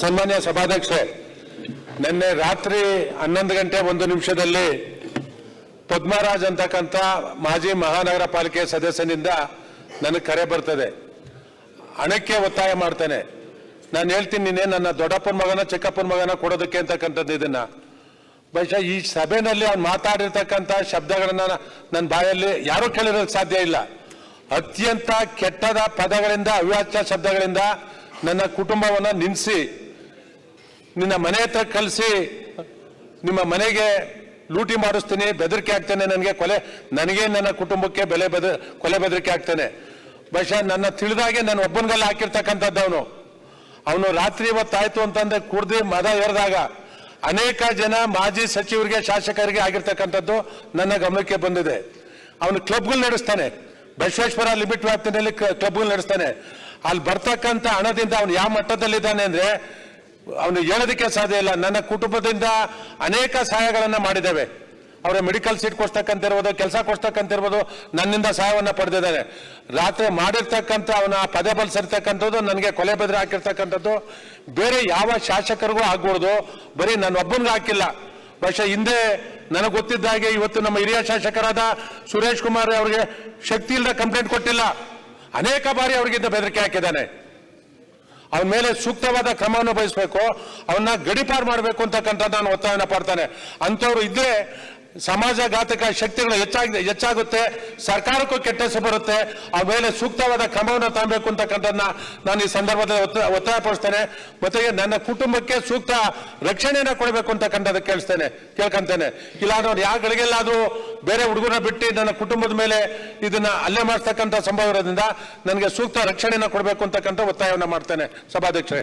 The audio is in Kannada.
ಸನ್ಮಾನ್ಯ ಸಭಾಧ್ಯಕ್ಷೆ ನಿನ್ನೆ ರಾತ್ರಿ ಹನ್ನೊಂದು ಗಂಟೆ ಒಂದು ನಿಮಿಷದಲ್ಲಿ ಪದ್ಮರಾಜ್ ಅಂತಕ್ಕಂಥ ಮಾಜಿ ಮಹಾನಗರ ಪಾಲಿಕೆ ಸದಸ್ಯನಿಂದ ನನಗೆ ಕರೆ ಬರ್ತದೆ. ಹಣಕ್ಕೆ ಒತ್ತಾಯ ಮಾಡ್ತೇನೆ. ನಾನು ಹೇಳ್ತೀನಿ ನಿನ್ನೆ ನನ್ನ ದೊಡ್ಡಪ್ಪನ ಮಗನ, ಚಿಕ್ಕಪ್ಪನ ಮಗನ ಕೊಡೋದಕ್ಕೆ ಅಂತಕ್ಕಂಥದ್ದು ಇದನ್ನ. ಬಹುಶಃ ಈ ಸಭೆಯಲ್ಲಿ ಅವ್ನು ಮಾತಾಡಿರ್ತಕ್ಕಂಥ ಶಬ್ದಗಳನ್ನ ನನ್ನ ಬಾಯಲ್ಲಿ ಯಾರೂ ಕೇಳಿರೋದಕ್ಕೆ ಸಾಧ್ಯ ಇಲ್ಲ. ಅತ್ಯಂತ ಕೆಟ್ಟದ ಪದಗಳಿಂದ ಅವ್ಯಾಚ್ಯ ಶಬ್ದಗಳಿಂದ ನನ್ನ ಕುಟುಂಬವನ್ನು ನಿಲ್ಲಿಸಿ ನಿನ್ನ ಮನೆ ಹತ್ರ ಕಲಿಸಿ, ನಿಮ್ಮ ಮನೆಗೆ ಲೂಟಿ ಮಾಡಿಸ್ತೀನಿ, ಬೆದರಿಕೆ ಆಗ್ತೇನೆ ನನಗೆ ಕೊಲೆ, ನನಗೆ ನನ್ನ ಕುಟುಂಬಕ್ಕೆ ಬೆಲೆ ಬೆದ, ಕೊಲೆ ಬೆದರಿಕೆ ಆಗ್ತೇನೆ ಬಹುಶಃ ನನ್ನ ತಿಳಿದಾಗೆ ನಾನು ಒಬ್ಬನಿಗೆಲ್ಲ ಹಾಕಿರ್ತಕ್ಕಂಥದ್ದು ಅವನು. ಅವನು ರಾತ್ರಿ ಇವತ್ತಾಯ್ತು ಅಂತಂದ್ರೆ ಕುಡ್ದು ಮದ ಏರಿದಾಗ ಅನೇಕ ಜನ ಮಾಜಿ ಸಚಿವರಿಗೆ, ಶಾಸಕರಿಗೆ ಆಗಿರ್ತಕ್ಕಂಥದ್ದು ನನ್ನ ಗಮನಕ್ಕೆ ಬಂದಿದೆ. ಅವನು ಕ್ಲಬ್ಗಳು ನಡೆಸ್ತಾನೆ. ಬಸವೇಶ್ವರ ಲಿಮಿಟ್ ವ್ಯಾಪ್ತಿನಲ್ಲಿ ಕ್ಲಬ್ಗಳು ನಡೆಸ್ತಾನೆ. ಅಲ್ಲಿ ಬರ್ತಕ್ಕಂಥ ಹಣದಿಂದ ಅವನು ಯಾವ ಮಟ್ಟದಲ್ಲಿದ್ದಾನೆ ಅಂದ್ರೆ ಅವನು ಹೇಳೋದಕ್ಕೆ ಸಾಧ್ಯ ಇಲ್ಲ. ನನ್ನ ಕುಟುಂಬದಿಂದ ಅನೇಕ ಸಹಾಯಗಳನ್ನ ಮಾಡಿದ್ದೇವೆ. ಅವರ ಮೆಡಿಕಲ್ ಸೀಟ್ ಕೊಡ್ಸ್ತಕ್ಕಂತಿರ್ಬೋದು ಕೆಲಸ ಕೊಡ್ಸ್ತಕ್ಕಂತಿರ್ಬೋದು ನನ್ನಿಂದ ಸಹಾಯವನ್ನ ಪಡೆದಿದ್ದಾನೆ ರಾತ್ರಿ ಮಾಡಿರ್ತಕ್ಕಂಥ ಅವನ ಪದೇ ಬಲ್ ಸರಿತಕ್ಕಂಥದ್ದು, ನನಗೆ ಕೊಲೆ ಬೆದರಿ ಹಾಕಿರ್ತಕ್ಕಂಥದ್ದು, ಬೇರೆ ಯಾವ ಶಾಸಕರಿಗೂ ಆಗ್ಬಾರ್ದು. ಬರೀ ನಾನು ಒಬ್ಬನಿಗೆ ಹಾಕಿಲ್ಲ. ಬಹುಶಃ ಹಿಂದೆ ನನಗೆ ಗೊತ್ತಿದ್ದ ಹಾಗೆ ಇವತ್ತು ನಮ್ಮ ಹಿರಿಯ ಶಾಸಕರಾದ ಸುರೇಶ್ ಕುಮಾರ್ ಅವರಿಗೆ ಶಕ್ತಿ ಇಲ್ಲದ ಕಂಪ್ಲೇಂಟ್ ಕೊಟ್ಟಿಲ್ಲ. ಅನೇಕ ಬಾರಿ ಅವರಿಗಿಂತ ಬೆದರಿಕೆ ಹಾಕಿದ್ದಾನೆ. ಅವನ ಮೇಲೆ ಸೂಕ್ತವಾದ ಕ್ರಮವನ್ನು ಬಯಸಬೇಕು ಅವನ್ನ ಗಡಿಪಾರು ಮಾಡಬೇಕು ಅಂತಕ್ಕಂಥ ನಾನು ಒತ್ತಾಯನ ಪಡ್ತಾನೆ. ಅಂಥವ್ರು ಇದ್ರೆ ಸಮಾಜಘಾತಕ ಶಕ್ತಿಗಳು ಹೆಚ್ಚಾಗಿ ಹೆಚ್ಚಾಗುತ್ತೆ. ಸರ್ಕಾರಕ್ಕೂ ಕೆಟ್ಟ ಹೆಸರು ಬರುತ್ತೆ. ಆ ಮೇಲೆ ಸೂಕ್ತವಾದ ಕ್ರಮವನ್ನು ತಗೊಬೇಕು ಅಂತಕ್ಕಂಥದ್ದನ್ನ ನಾನು ಈ ಸಂದರ್ಭದಲ್ಲಿ ಒತ್ತ- ಒತ್ತಾಯ ಪಡಿಸ್ತೇನೆ ಮತ್ತೆ ನನ್ನ ಕುಟುಂಬಕ್ಕೆ ಸೂಕ್ತ ರಕ್ಷಣೆಯನ್ನ ಕೊಡಬೇಕು ಅಂತಕ್ಕಂಥದ್ದು ಕೇಳಿಸ್ತೇನೆ ಕೇಳ್ಕೊಂತೇನೆ. ಇಲ್ಲ ಅವ್ರು ಯಾವ ಗಳಿಗೆಲ್ಲಾದ್ರೂ ಬೇರೆ ಹುಡುಗನ ಬಿಟ್ಟು ನನ್ನ ಕುಟುಂಬದ ಮೇಲೆ ಇದನ್ನ ಅಲ್ಲೇ ಮಾಡಿಸ್ತಕ್ಕಂಥ ಸಂಭವ ಇರೋದ್ರಿಂದ ನನಗೆ ಸೂಕ್ತ ರಕ್ಷಣೆಯನ್ನು ಕೊಡಬೇಕು ಅಂತಕ್ಕಂಥ ಒತ್ತಾಯವನ್ನು ಮಾಡ್ತೇನೆ ಸಭಾಧ್ಯಕ್ಷರೇ.